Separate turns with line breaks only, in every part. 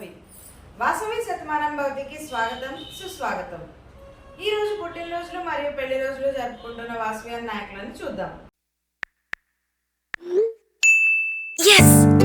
వాసవి. వాసవి శతమానం భవతికి స్వాగతం సుస్వాగతం. ఈ ఈరోజు పుట్టినరోజులు మరియు పెళ్ళి రోజులు జరుపుకుంటున్న వాసవి అన్న నాయకులను చూద్దాం.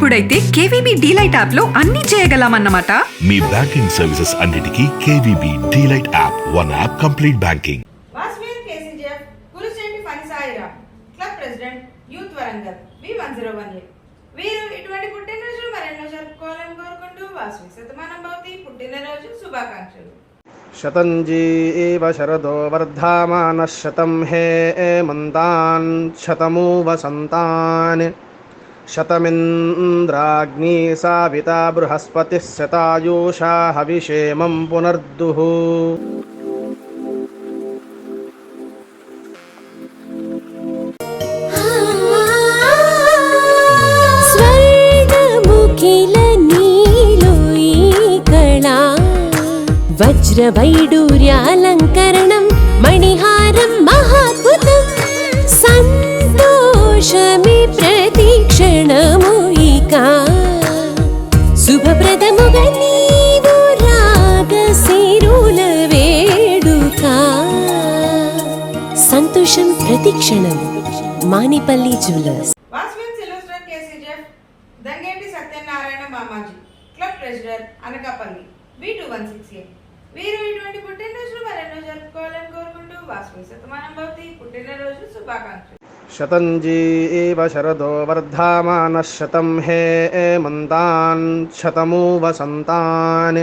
ఇప్పుడైతే కేవీబీ డీలైట్ యాప్లో అన్ని చేయగలమన్నమాట.
మీ బ్యాంకింగ్ సర్వీసెస్ అన్నిటికీ KVB delight app one app complete banking.
శతంజీవ శరదో వర్ధామాన శతం హే ఏ మంతాన్ శతమూ వసంతాన్ शतमिन्द्राग्नी साविता बृहस्पतिः शतायूषा हविषेमं पुनर्दुः
वज्रवैडूर्यालङ्करणं मणिहारं महाद्भुतं सन्तोषमि प्र సంతోషం ప్రతిక్షణం మానిపల్లి జ్యువెలర్స్
వాస్విన్ సిల్వస్టర్ కేసీజెఫ్ Dangeti Satyanarayana మామాజీ club treasurer Anakapalli V two one six A వీరు ఇటువంటి పుట్టినరోజులు మరెన్నో జరుపుకోవాలని కోరుకుంటూ వాస్విన్ శతమానం భవతి పుట్టినరోజు శుభాకాంక్షలు.
శతంజీ శరదో వర్ధమాన శతం హే మంతాన్ శతమూ వసంతాన్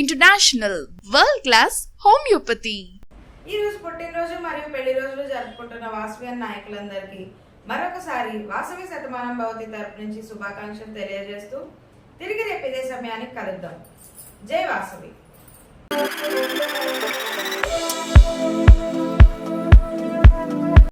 International world class homeopathy.
ఈ రోజు పుట్టినరోజు మరియు పెళ్ళి రోజులు జరుపుకుంటున్న వాసవి నాయకులందరికీ మరొకసారి వాసవి శతమానం భవతి తరపు నుంచి శుభాకాంక్షలు తెలియజేస్తూ తిరిగి రేపు ఇదే సమయానికి కలుద్దాం. జై వాసవి.